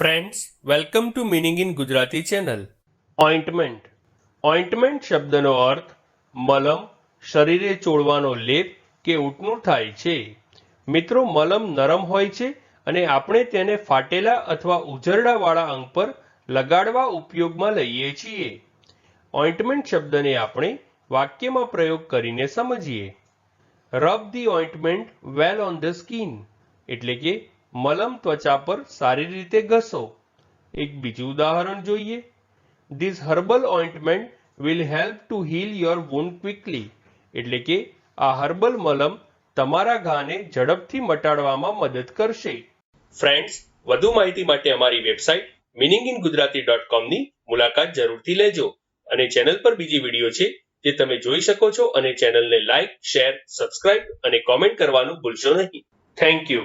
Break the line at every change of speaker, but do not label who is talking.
Friends welcome to meaning in Gujarati channel ointment ointment શબ્દનો અર્થ મલમ, શરીરે ચોળવાનો લેપ કે ઉટનું થાય છે. મિત્રો, મલમ નરમ હોય છે અને આપણે તેને ફાટેલા અથવા ઉજરડાવાળા અંગ પર લગાડવા ઉપયોગમાં લઈએ છીએ. ઓઇન્ટમેન્ટ શબ્દને આપણે વાક્યમાં પ્રયોગ કરીને સમજીએ. Rub the ointment well on the skin એટલે કે મલમ ત્વચા પર સારી રીતે ઘસો. એક બીજું ઉદાહરણ જોઈએ. This herbal ointment will help to heal your wound quickly એટલે કે આ હર્બલ મલમ તમારા ઘાને ઝડપથી મટાડવામાં મદદ કરશે. ફ્રેન્ડ્સ વધુ માહિતી માટે અમારી website meaning in Gujarati dot કોમની મુલાકાત જરૂરથી લેજો. અને ચેનલ પર બીજી વીડિયો છે જે તમે જોઈ શકો છો અને ચેનલને લાઇક શેર સબસ્ક્રાઇબ અને કોમેન્ટ કરવાનું ભૂલશો નહીં. Thank you